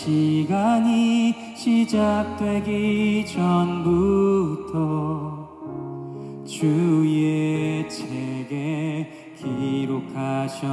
시간이 시작되기 전부터 주의 책에 기록하셨네.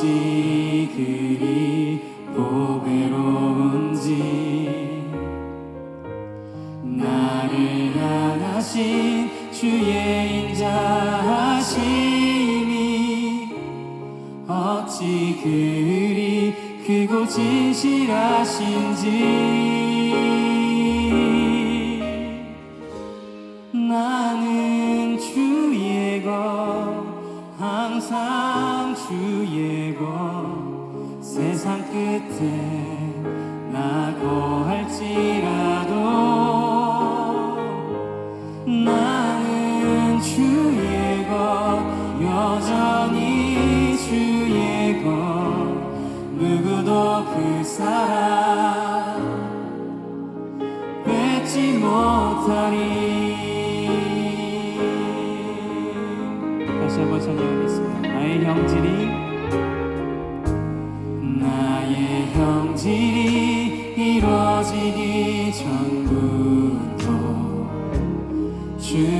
secret. 주의 것 세상 끝에 나 거할지라도 나는 주의 것 여전히 주의 것 누구도 그 사랑 뺏지 못하리. 일이 이루어지기 전부터 주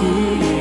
to you.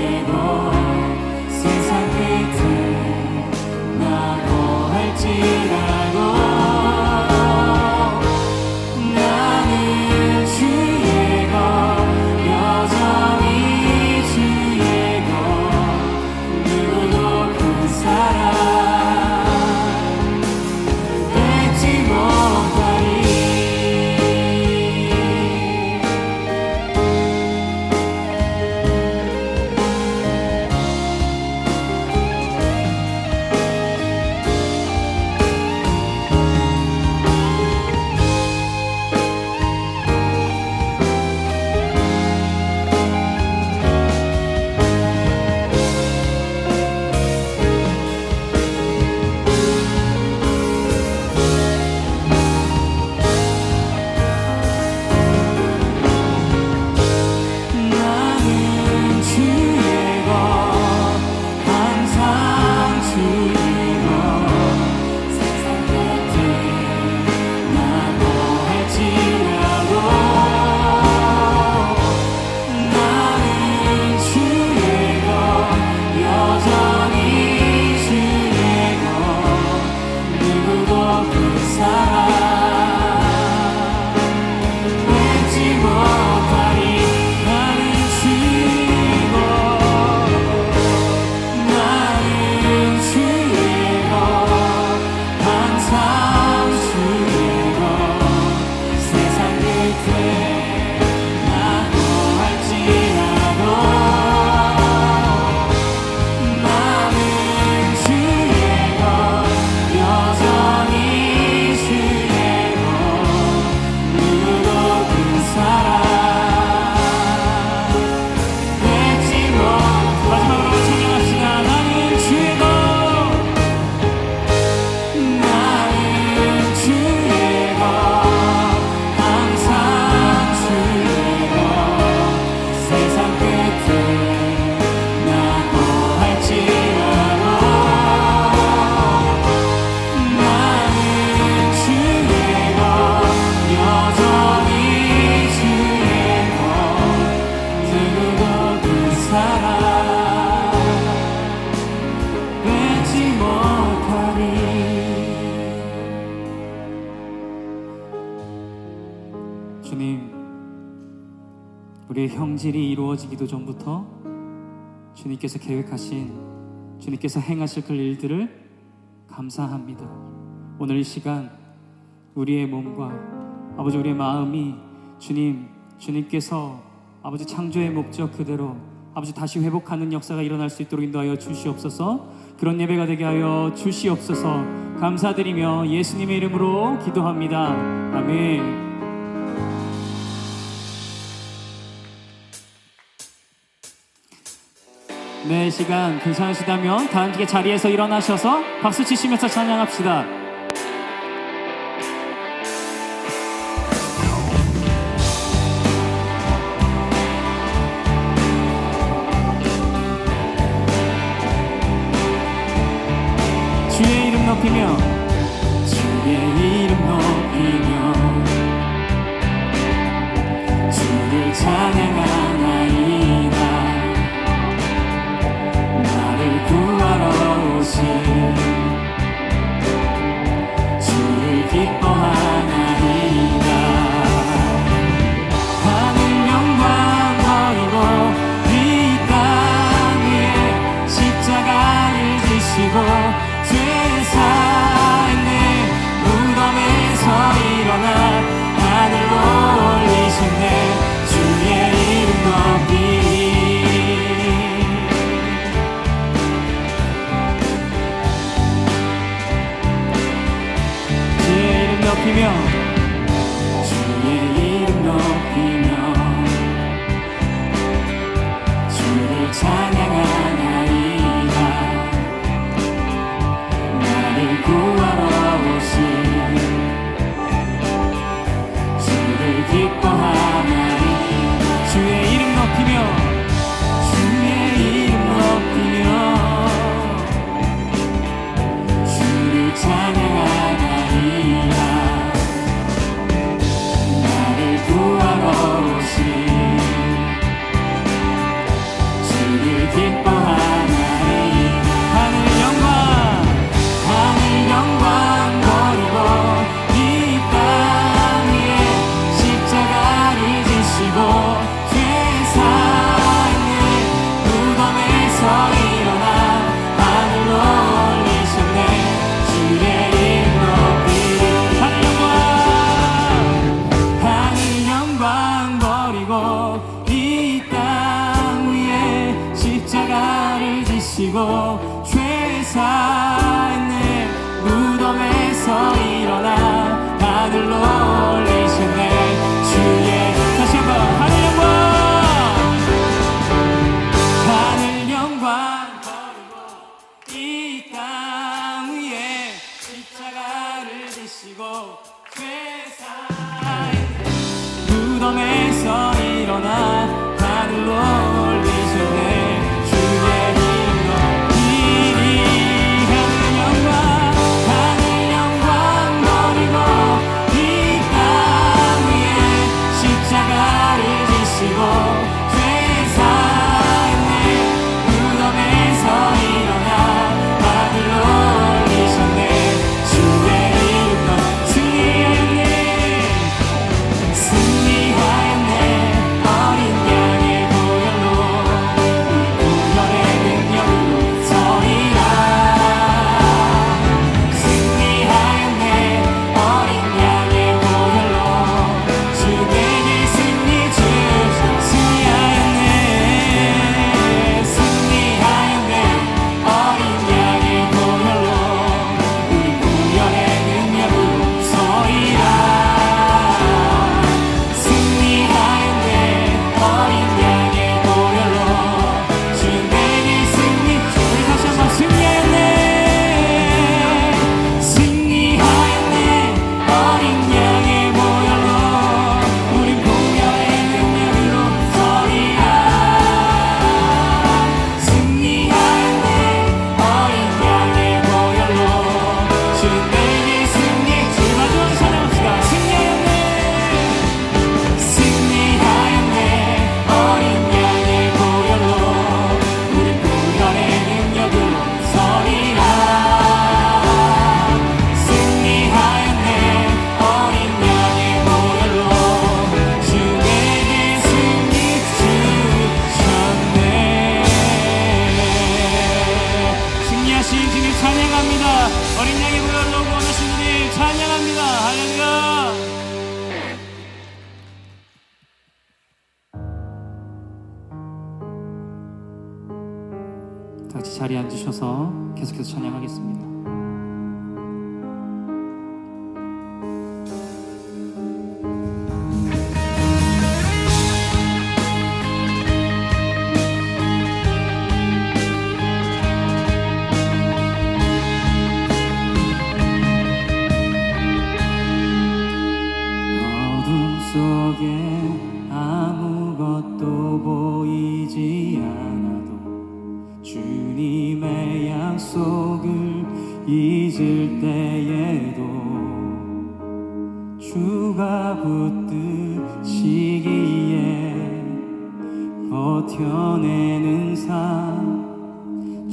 smile. 우리의 형질이 이루어지기도 전부터 주님께서 계획하신 주님께서 행하실 그 일들을 감사합니다. 오늘 이 시간 우리의 몸과 아버지 우리의 마음이 주님 주님께서 아버지 창조의 목적 그대로 아버지 다시 회복하는 역사가 일어날 수 있도록 인도하여 주시옵소서 그런 예배가 되게 하여 주시옵소서 감사드리며 예수님의 이름으로 기도합니다 아멘. 네, 시간 괜찮으시다면 다 함께 자리에서 일어나셔서 박수 치시면서 찬양합시다. 높이며 지시고 죄사했네 무덤에서 일어나 하늘로 올리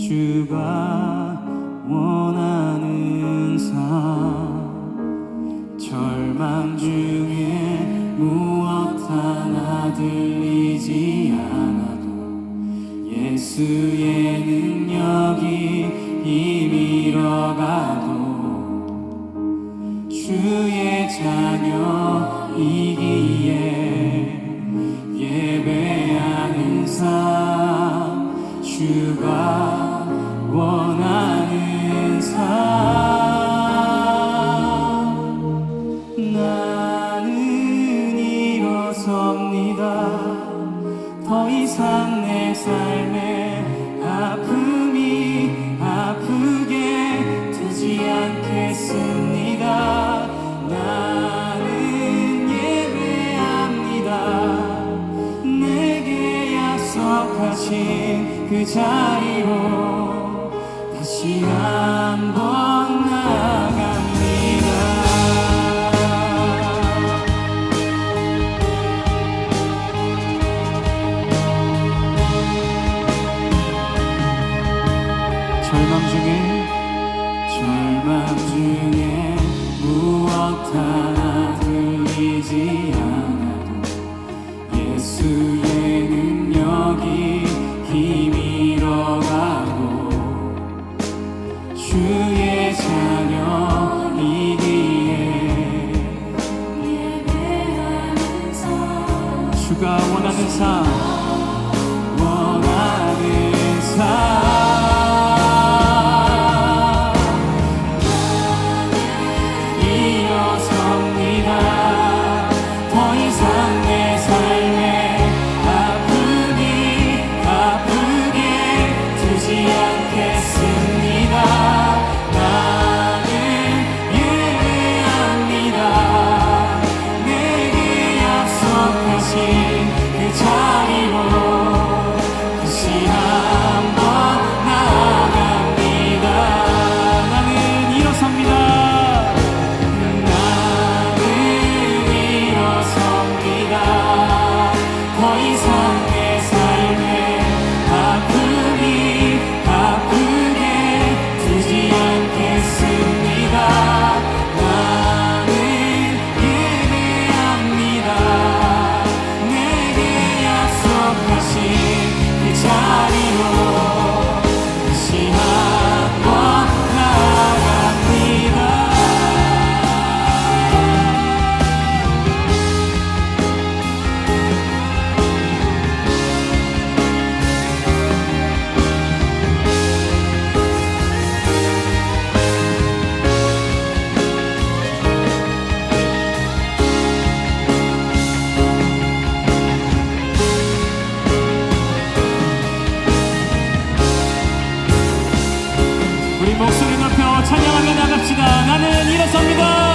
주가 원하는 삶 절망 중에 무엇 하나 들리지 않아도 예수의 능력이 힘 잃어가 주가 원하는 삶 원하는 삶. 시간 나는 일어섭니다.